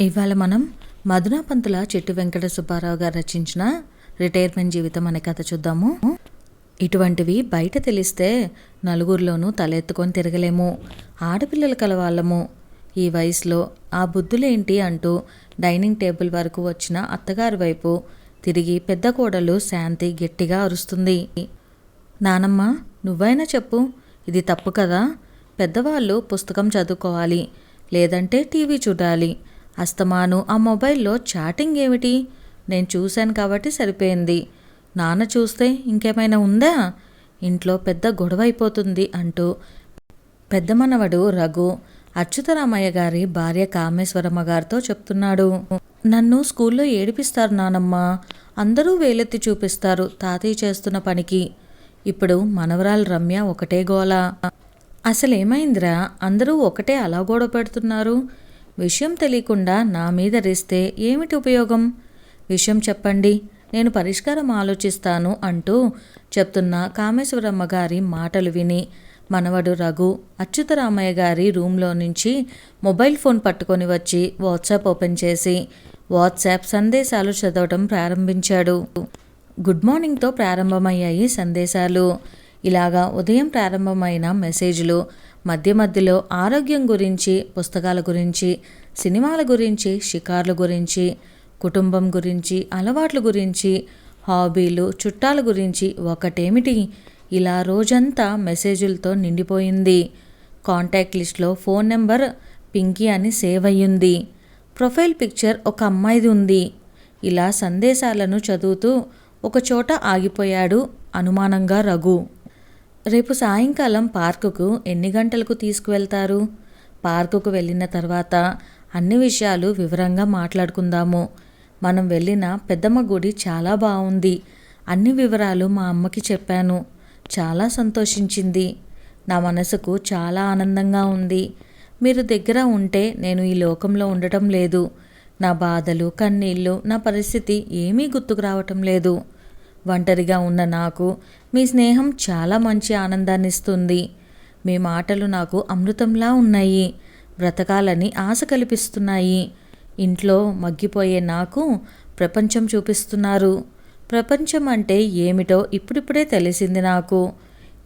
ఇవాళ మనం మధునాపంతుల చెట్టు వెంకట సుబ్బారావు గారు రచించిన రిటైర్మెంట్ జీవితం అనే కథ చూద్దాము. ఇటువంటివి బయట తెలిస్తే నలుగురిలోనూ తలెత్తుకొని తిరగలేము. ఆడపిల్లలు కలవాళ్ళము. ఈ వయసులో ఆ బుద్ధులేంటి అంటూ డైనింగ్ టేబుల్ వరకు వచ్చిన అత్తగారి వైపు తిరిగి పెద్ద కోడలు శాంతి గట్టిగా అరుస్తుంది. నానమ్మ నువ్వైనా చెప్పు. ఇది తప్పు కదా. పెద్దవాళ్ళు పుస్తకం చదువుకోవాలి. లేదంటే టీవీ చూడాలి. అస్తమాను ఆ మొబైల్లో చాటింగ్ ఏమిటి? నేను చూశాను కాబట్టి సరిపోయింది. నాన్న చూస్తే ఇంకేమైనా ఉందా? ఇంట్లో పెద్ద గొడవ అయిపోతుంది అంటూ పెద్ద మనవడు రఘు అచ్యుతరామయ్య గారి భార్య కామేశ్వరమ్మ గారితో చెప్తున్నాడు. నన్ను స్కూల్లో ఏడిపిస్తారు నానమ్మ. అందరూ వేలెత్తి చూపిస్తారు తాతయ్య చేస్తున్న పనికి. ఇప్పుడు మనవరాలు రమ్య ఒకటే గోల. అసలేమైందిరా? అందరూ ఒకటే అలా గొడవ పెడుతున్నారు. విషయం తెలియకుండా నా మీద రిస్తే ఏమిటి ఉపయోగం? విషయం చెప్పండి నేను పరిష్కారం ఆలోచిస్తాను అంటూ చెప్తున్న కామేశ్వరమ్మ గారి మాటలు విని మనవడు రఘు అచ్యుతరామయ్య గారి రూమ్లో నుంచి మొబైల్ ఫోన్ పట్టుకొని వచ్చి వాట్సాప్ ఓపెన్ చేసి వాట్సాప్ సందేశాలు చదవటం ప్రారంభించాడు. గుడ్ మార్నింగ్తో ప్రారంభమయ్యాయి సందేశాలు. ఇలాగా ఉదయం ప్రారంభమైన మెసేజ్లు మధ్య మధ్యలో ఆరోగ్యం గురించి పుస్తకాల గురించి సినిమాల గురించి షికార్ల గురించి కుటుంబం గురించి అలవాట్ల గురించి హాబీలు చుట్టాల గురించి ఒకటేమిటి? ఇలా రోజంతా మెసేజులతో నిండిపోయింది. కాంటాక్ట్ లిస్ట్లో ఫోన్ నెంబర్ పింకీ అని సేవ్ అయ్యింది. ప్రొఫైల్ పిక్చర్ ఒక అమ్మాయిది ఉంది. ఇలా సందేశాలను చదువుతూ ఒకచోట ఆగిపోయాడు అనుమానంగా రఘు. రేపు సాయంకాలం పార్కుకు ఎన్ని గంటలకు తీసుకువెళ్తారు? పార్కుకు వెళ్ళిన తర్వాత అన్ని విషయాలు వివరంగా మాట్లాడుకుందాము. మనం వెళ్ళిన పెద్దమ్మ గుడి చాలా బాగుంది అన్ని వివరాలు మా అమ్మకి చెప్పాను. చాలా సంతోషించింది. నా మనసుకు చాలా ఆనందంగా ఉంది. మీరు దగ్గర ఉంటే నేను ఈ లోకంలో ఉండటం లేదు. నా బాధలు కన్నీళ్ళు నా పరిస్థితి ఏమీ గుర్తుకు రావటం లేదు. ఒంటరిగా ఉన్న నాకు మీ స్నేహం చాలా మంచి ఆనందాన్ని ఇస్తుంది మీ మాటలు నాకు అమృతంలా ఉన్నాయి. బ్రతకాలని ఆశ కల్పిస్తున్నాయి. ఇంట్లో మగ్గిపోయే నాకు ప్రపంచం చూపిస్తున్నారు. ప్రపంచం అంటే ఏమిటో ఇప్పుడిప్పుడే తెలిసింది నాకు.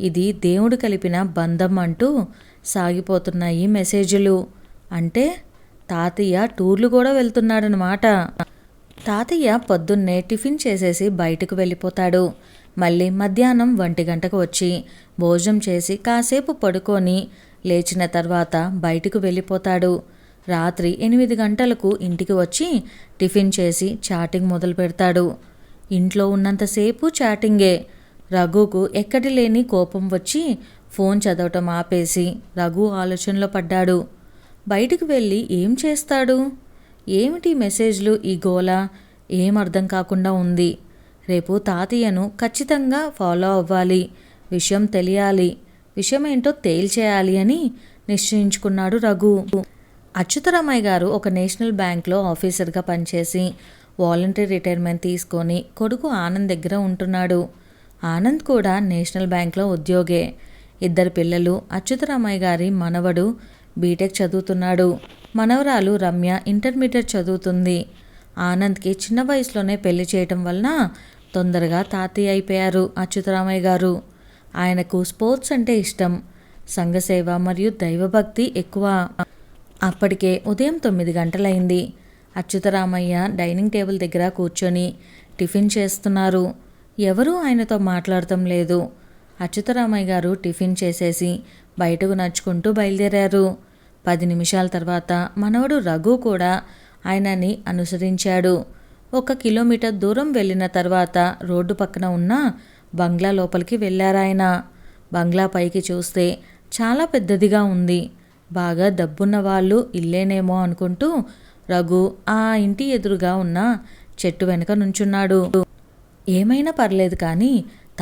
ఇది దేవుడు కలిపిన బంధం అంటూ సాగిపోతున్నాయి మెసేజ్లు. అంటే తాతయ్య టూర్లు కూడా వెళ్తున్నాడనమాట. తాతయ్య పొద్దున్నే టిఫిన్ చేసేసి బయటకు వెళ్ళిపోతాడు. మళ్ళీ మధ్యాహ్నం ఒంటి గంటకు వచ్చి భోజనం చేసి కాసేపు పడుకొని లేచిన తర్వాత బయటకు వెళ్ళిపోతాడు. రాత్రి ఎనిమిది గంటలకు ఇంటికి వచ్చి టిఫిన్ చేసి చాటింగ్ మొదలు పెడతాడు. ఇంట్లో ఉన్నంతసేపు చాటింగే. రఘుకు ఎక్కడి లేని కోపం వచ్చి ఫోన్ చదవటం ఆపేసి రఘు ఆలోచనలో పడ్డాడు. బయటికి వెళ్ళి ఏం చేస్తాడు? ఏమిటి మెసేజ్లు ఈ గోల ఏం అర్థం కాకుండా ఉంది. రేపు తాతయ్యను ఖచ్చితంగా ఫాలో అవ్వాలి. విషయం తెలియాలి. విషయం ఏంటో తేల్చేయాలి అని నిశ్చయించుకున్నాడు రఘు. అచ్యుతరామయ్య గారు ఒక నేషనల్ బ్యాంక్లో ఆఫీసర్గా పనిచేసి వాలంటరీ రిటైర్మెంట్ తీసుకొని కొడుకు ఆనంద్ దగ్గర ఉంటున్నాడు. ఆనంద్ కూడా నేషనల్ బ్యాంక్లో ఉద్యోగే. ఇద్దరు పిల్లలు అచ్యుతరామయ్య గారి మనవడు బీటెక్ చదువుతున్నాడు. మనవరాలు రమ్య ఇంటర్మీడియట్ చదువుతుంది. ఆనంద్కి చిన్న వయసులోనే పెళ్ళి చేయటం వలన తొందరగా తాతయ్య అయిపోయారు అచ్యుతరామయ్య గారు. ఆయనకు స్పోర్ట్స్ అంటే ఇష్టం. సంఘసేవ మరియు దైవభక్తి ఎక్కువ. అప్పటికే ఉదయం తొమ్మిది గంటలైంది. అచ్యుతరామయ్య డైనింగ్ టేబుల్ దగ్గర కూర్చొని టిఫిన్ చేస్తున్నారు. ఎవరూ ఆయనతో మాట్లాడటం లేదు. అచ్యుతరామయ్య గారు టిఫిన్ చేసేసి బయటకు నడుచుకుంటూ బయలుదేరారు. పది నిమిషాల తర్వాత మనవడు రఘు కూడా ఆయనని అనుసరించాడు. ఒక కిలోమీటర్ దూరం వెళ్ళిన తర్వాత రోడ్డు పక్కన ఉన్న బంగ్లా లోపలికి వెళ్ళారాయన బంగ్లా పైకి చూస్తే చాలా పెద్దదిగా ఉంది. బాగా డబ్బున్న వాళ్ళు ఇల్లేనేమో అనుకుంటూ రఘు ఆ ఇంటి ఎదురుగా ఉన్న చెట్టు వెనుక నుంచున్నాడు. ఏమైనా పర్లేదు కానీ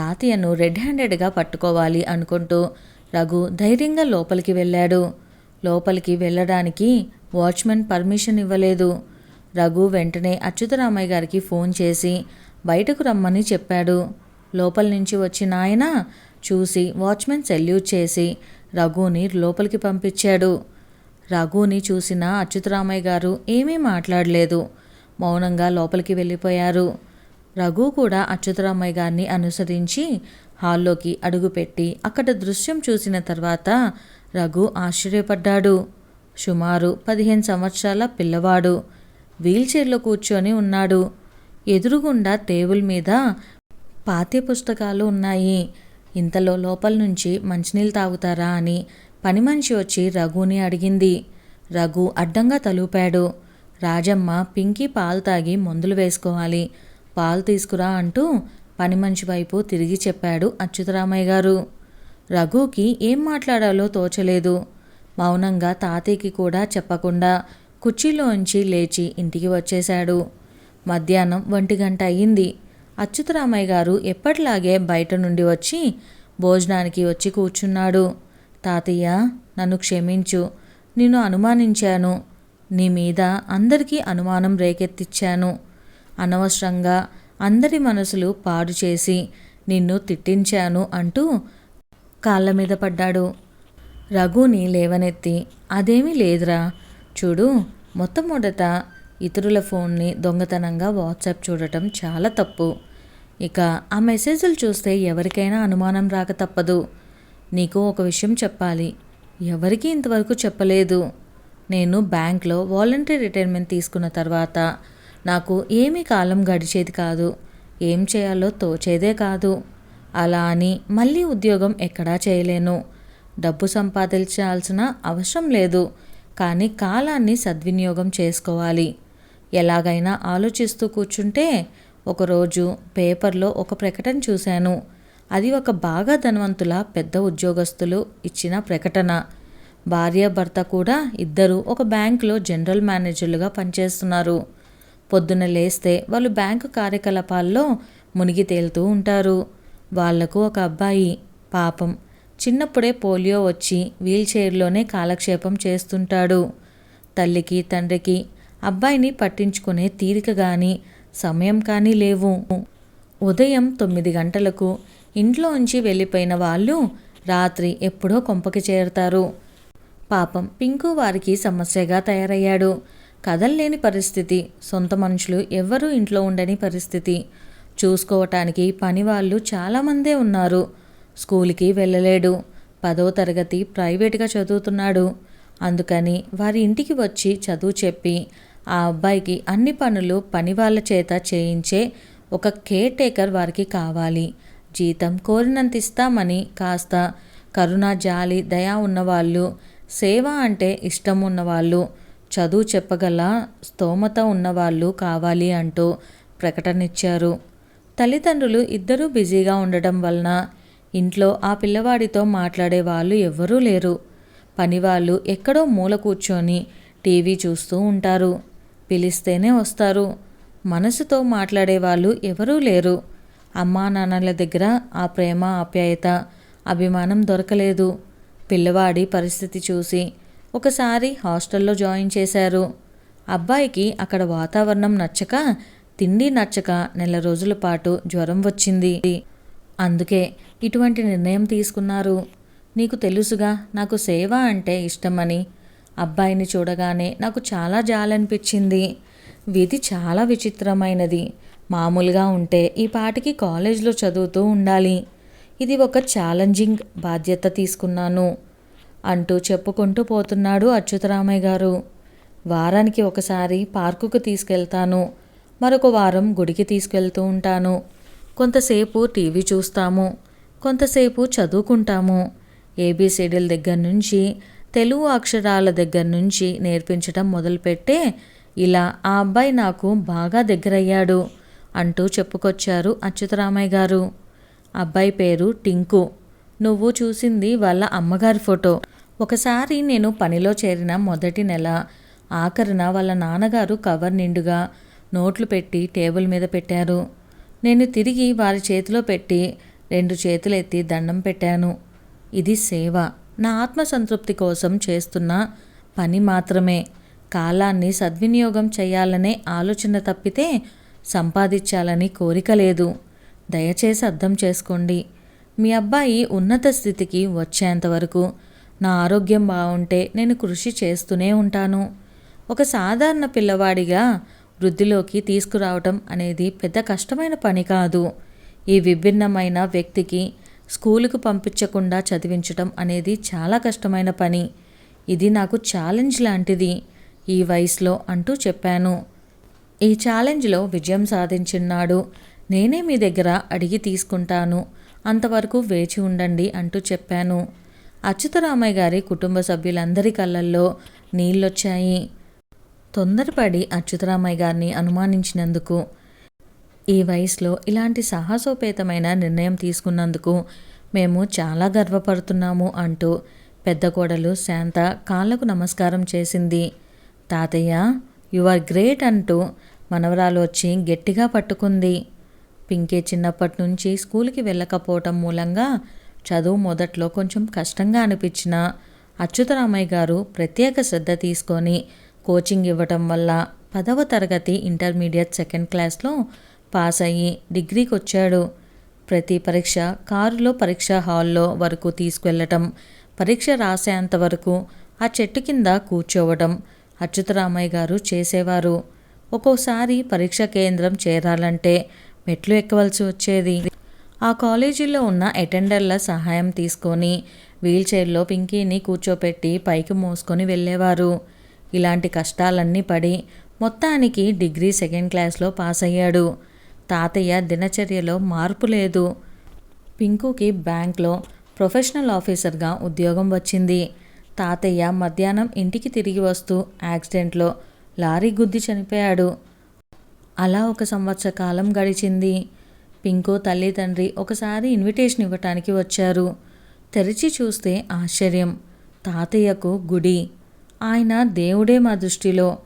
తాతయ్యను రెడ్ హ్యాండెడ్గా పట్టుకోవాలి అనుకుంటూ రఘు ధైర్యంగా లోపలికి వెళ్ళాడు. లోపలికి వెళ్ళడానికి వాచ్మెన్ పర్మిషన్ ఇవ్వలేదు. రఘు వెంటనే అచ్యుతరామయ్య గారికి ఫోన్ చేసి బయటకు రమ్మని చెప్పాడు. లోపల నుంచి వచ్చిన ఆయన చూసి వాచ్మెన్ సెల్యూట్ చేసి రఘుని లోపలికి పంపించాడు. రఘుని చూసిన అచ్యుతరామయ్య గారు ఏమీ మాట్లాడలేదు. మౌనంగా లోపలికి వెళ్ళిపోయారు. రఘు కూడా అచ్యుతరామయ్య గారిని అనుసరించి హాల్లోకి అడుగుపెట్టి అక్కడ దృశ్యం చూసిన తర్వాత రఘు ఆశ్చర్యపడ్డాడు. సుమారు పదిహేను సంవత్సరాల పిల్లవాడు. వీల్చైర్లో కూర్చొని ఉన్నాడు. ఎదురుగుండా టేబుల్ మీద పాఠ్య పుస్తకాలు ఉన్నాయి. ఇంతలో లోపల నుంచి మంచినీళ్ళు తాగుతారా అని పని మనిషి వచ్చి రఘుని అడిగింది. రఘు అడ్డంగా తలూపాడు. రాజమ్మ పింకీ పాలు తాగి మందులు వేసుకోవాలి. పాలు తీసుకురా అంటూ పని మనిషి వైపు తిరిగి చెప్పాడు అచ్యుతరామయ్య గారు. రఘుకి ఏం మాట్లాడాలో తోచలేదు. మౌనంగా తాతయ్యకి కూడా చెప్పకుండా కుర్చీలోంచి లేచి ఇంటికి వచ్చేశాడు. మధ్యాహ్నం ఒంటి గంట అయ్యింది. అచ్యుతరామయ్య గారు ఎప్పటిలాగే బయట నుండి వచ్చి భోజనానికి వచ్చి కూర్చున్నాడు. తాతయ్య నన్ను క్షమించు. నిన్ను అనుమానించాను. నీ మీద అందరికీ అనుమానం రేకెత్తిచ్చాను. అనవసరంగా అందరి మనసులు పాడు చేసి నిన్ను తిట్టించాను అంటూ కాళ్ళ మీద పడ్డాడు. రఘుని లేవనెత్తి అదేమీ లేదురా. చూడు మొట్టమొదట ఇతరుల ఫోన్ని దొంగతనంగా వాట్సాప్ చూడటం చాలా తప్పు. ఇక ఆ మెసేజ్లు చూస్తే ఎవరికైనా అనుమానం రాక తప్పదు. నీకు ఒక విషయం చెప్పాలి. ఎవరికీ ఇంతవరకు చెప్పలేదు. నేను బ్యాంక్లో వాలంటరీ రిటైర్మెంట్ తీసుకున్న తర్వాత నాకు ఏమీ కాలం గడిచేది కాదు. ఏం చేయాలో తోచేదే కాదు. అలా అని మళ్ళీ ఉద్యోగం ఎక్కడా చేయలేను. డబ్బు సంపాదించాల్సిన అవసరం లేదు. కానీ కాలాన్ని సద్వినియోగం చేసుకోవాలి. ఎలాగైనా ఆలోచిస్తూ కూర్చుంటే ఒకరోజు పేపర్లో ఒక ప్రకటన చూశాను. అది ఒక బాగా ధనవంతుల పెద్ద ఉద్యోగస్తులు ఇచ్చిన ప్రకటన. భార్య భర్త కూడా ఇద్దరు ఒక బ్యాంకులో జనరల్ మేనేజర్లుగా పనిచేస్తున్నారు. పొద్దున లేస్తే వాళ్ళు బ్యాంకు కార్యకలాపాల్లో మునిగి తేలుతూ ఉంటారు. వాళ్ళకు ఒక అబ్బాయి. పాపం. చిన్నప్పుడే పోలియో వచ్చి వీల్ చైర్లోనే కాలక్షేపం చేస్తుంటాడు. తల్లికి తండ్రికి అబ్బాయిని పట్టించుకునే తీరిక కానీ సమయం కానీ లేవు. ఉదయం తొమ్మిది గంటలకు ఇంట్లో ఉంచి వెళ్ళిపోయిన వాళ్ళు రాత్రి ఎప్పుడో కొంపకి చేరుతారు. పాపం పింకు వారికి సమస్యగా తయారయ్యాడు. కదల్లేని పరిస్థితి. సొంత మనుషులు ఎవ్వరూ ఇంట్లో ఉండని పరిస్థితి. చూసుకోవటానికి పని వాళ్ళు చాలామందే ఉన్నారు. స్కూల్కి వెళ్ళలేడు. పదో తరగతి ప్రైవేట్గా చదువుతున్నాడు. అందుకని వారి ఇంటికి వచ్చి చదువు చెప్పి ఆ అబ్బాయికి అన్ని పనులు పని వాళ్ళ చేత చేయించే ఒక కేర్ టేకర్ వారికి కావాలి. జీతం కోరినంత ఇస్తామని కాస్త కరుణ జాలి దయా ఉన్నవాళ్ళు సేవ అంటే ఇష్టం ఉన్నవాళ్ళు చదువు చెప్పగల స్తోమత ఉన్నవాళ్ళు కావాలి అంటూ ప్రకటన ఇచ్చారు తల్లిదండ్రులు ఇద్దరూ బిజీగా ఉండడం వలన ఇంట్లో ఆ పిల్లవాడితో మాట్లాడే వాళ్ళు ఎవ్వరూ లేరు. పనివాళ్ళు ఎక్కడో మూల కూర్చొని టీవీ చూస్తూ ఉంటారు. పిలిస్తేనే వస్తారు. మనసుతో మాట్లాడే వాళ్ళు ఎవరూ లేరు. అమ్మా నాన్నల దగ్గర ఆ ప్రేమ ఆప్యాయత అభిమానం దొరకలేదు. పిల్లవాడి పరిస్థితి చూసి ఒకసారి హాస్టల్లో జాయిన్ చేశారు. అబ్బాయికి అక్కడ వాతావరణం నచ్చక తిండి నచ్చక నెల రోజుల పాటు జ్వరం వచ్చింది. అందుకే ఇటువంటి నిర్ణయం తీసుకున్నారు. నీకు తెలుసుగా నాకు సేవ అంటే ఇష్టమని. అబ్బాయిని చూడగానే నాకు చాలా జాలనిపించింది. విధి చాలా విచిత్రమైనది. మామూలుగా ఉంటే ఈ పాటికి కాలేజ్లో చదువుతూ ఉండాలి. ఇది ఒక ఛాలెంజింగ్ బాధ్యత తీసుకున్నాను. అంటూ చెప్పుకుంటూ పోతున్నాడు అచ్యుతరామయ్య గారు. వారానికి ఒకసారి పార్కుకు తీసుకెళ్తాను. మరొక వారం గుడికి తీసుకెళ్తూ ఉంటాను. కొంతసేపు టీవీ చూస్తాము. కొంతసేపు చదువుకుంటాము. ఏబిసిడీల దగ్గర నుంచి తెలుగు అక్షరాల దగ్గర నుంచి నేర్పించడం మొదలుపెట్టే ఇలా ఆ అబ్బాయి నాకు బాగా దగ్గరయ్యాడు అంటూ చెప్పుకొచ్చారు అచ్యుతరామయ్య గారు. అబ్బాయి పేరు టింకు. నువ్వు చూసింది వాళ్ళ అమ్మగారి ఫోటో. ఒకసారి నేను పనిలో చేరిన మొదటి నెల. ఆఖరిన వాళ్ళ నాన్నగారు కవర్ నిండుగా నోట్లు పెట్టి టేబుల్ మీద పెట్టారు. నేను తిరిగి వారి చేతిలో పెట్టి రెండు చేతులు ఎత్తి దండం పెట్టాను. ఇది సేవ. నా ఆత్మసంతృప్తి కోసం చేస్తున్న పని మాత్రమే. కాలాన్ని సద్వినియోగం చేయాలనే ఆలోచన తప్పితే సంపాదించాలని కోరిక లేదు. దయచేసి అర్థం చేసుకోండి. మీ అబ్బాయి ఉన్నత స్థితికి వచ్చేంత వరకు నా ఆరోగ్యం బాగుంటే నేను కృషి చేస్తూనే ఉంటాను. ఒక సాధారణ పిల్లవాడిగా వృద్ధిలోకి తీసుకురావటం అనేది పెద్ద కష్టమైన పని కాదు. ఈ విభిన్నమైన వ్యక్తికి స్కూలుకు పంపించకుండా చదివించటం అనేది చాలా కష్టమైన పని. ఇది నాకు ఛాలెంజ్ లాంటిది ఈ వయసులో అంటూ చెప్పాను. ఈ ఛాలెంజ్లో విజయం సాధించినాడు నేనే మీ దగ్గర అడిగి తీసుకుంటాను. అంతవరకు వేచి ఉండండి అంటూ చెప్పాను. అచ్యుతరామయ్య గారి కుటుంబ సభ్యులందరి కళ్ళల్లో నీళ్ళొచ్చాయి. తొందరపడి అచ్యుతరామయ్య గారిని అనుమానించినందుకు ఈ వయసులో ఇలాంటి సాహసోపేతమైన నిర్ణయం తీసుకున్నందుకు మేము చాలా గర్వపడుతున్నాము అంటూ పెద్ద కోడలు శాంత కాళ్ళకు నమస్కారం చేసింది. తాతయ్య యు ఆర్ గ్రేట్ అంటూ మనవరాలు వచ్చి గట్టిగా పట్టుకుంది. పింకే చిన్నప్పటి నుంచి స్కూల్కి వెళ్ళకపోవటం మూలంగా చదువు మొదట్లో కొంచెం కష్టంగా అనిపించిన అచ్యుతరామయ్య గారు ప్రత్యేక శ్రద్ధ తీసుకొని కోచింగ్ ఇవ్వటం వల్ల పదవ తరగతి ఇంటర్మీడియట్ సెకండ్ క్లాస్లో పాస్ అయ్యి డిగ్రీకి వచ్చాడు ప్రతి పరీక్ష కారులో పరీక్ష హాల్లో వరకు తీసుకెళ్ళటం పరీక్ష రాసేంత వరకు ఆ చెట్టు కింద కూర్చోవడం అచ్యుతరామయ్య గారు చేసేవారు. ఒక్కోసారి పరీక్ష కేంద్రం చేరాలంటే మెట్లు ఎక్కవలసి వచ్చేది. ఆ కాలేజీలో ఉన్న అటెండర్ల సహాయం తీసుకొని వీల్చైర్లో పింకీని కూర్చోపెట్టి పైకి మోసుకొని వెళ్ళేవారు. ఇలాంటి కష్టాలన్నీ పడి మొత్తానికి డిగ్రీ సెకండ్ క్లాస్లో పాస్ అయ్యాడు. తాతయ్య దినచర్యలో మార్పు లేదు. పింకుకి బ్యాంక్లో ప్రొఫెషనల్ ఆఫీసర్గా ఉద్యోగం వచ్చింది. తాతయ్య మధ్యాహ్నం ఇంటికి తిరిగి వస్తూ యాక్సిడెంట్లో లారీ గుద్ది చనిపోయాడు. అలా ఒక సంవత్సర కాలం గడిచింది. పింకో తల్లి తండ్రి ఒకసారి ఇన్విటేషన్ ఇవ్వటానికి వచ్చారు. తెరిచి చూస్తే ఆశ్చర్యం. తాతయ్యకు గుడి. ఆయన దేవుడే మా దృష్టిలో.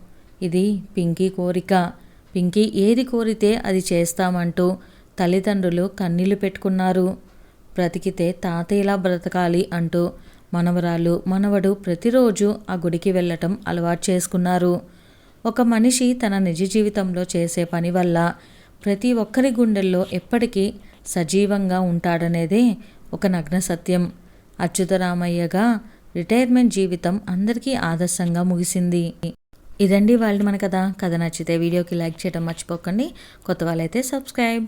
ఇది పింకీ కోరిక. పింకీ ఏది కోరితే అది చేస్తామంటూ తల్లిదండ్రులు కన్నీళ్ళు పెట్టుకున్నారు. బ్రతికితే తాతయ్యలా బ్రతకాలి అంటూ మనవరాలు మనవడు ప్రతిరోజు ఆ గుడికి వెళ్ళటం అలవాటు చేసుకున్నారు. ఒక మనిషి తన నిజ జీవితంలో చేసే పని వల్ల ప్రతి ఒక్కరి గుండెల్లో ఎప్పటికీ సజీవంగా ఉంటాడనేదే ఒక నగ్న సత్యం. అచ్యుతరామయ్యగా రిటైర్మెంట్ జీవితం అందరికీ ఆదర్శంగా ముగిసింది. ఇదండి వాళ్ళు మన కథ. కథ నచ్చితే వీడియోకి లైక్ చేయడం మర్చిపోకండి. కొత్త వాళ్ళైతే సబ్స్క్రైబ్.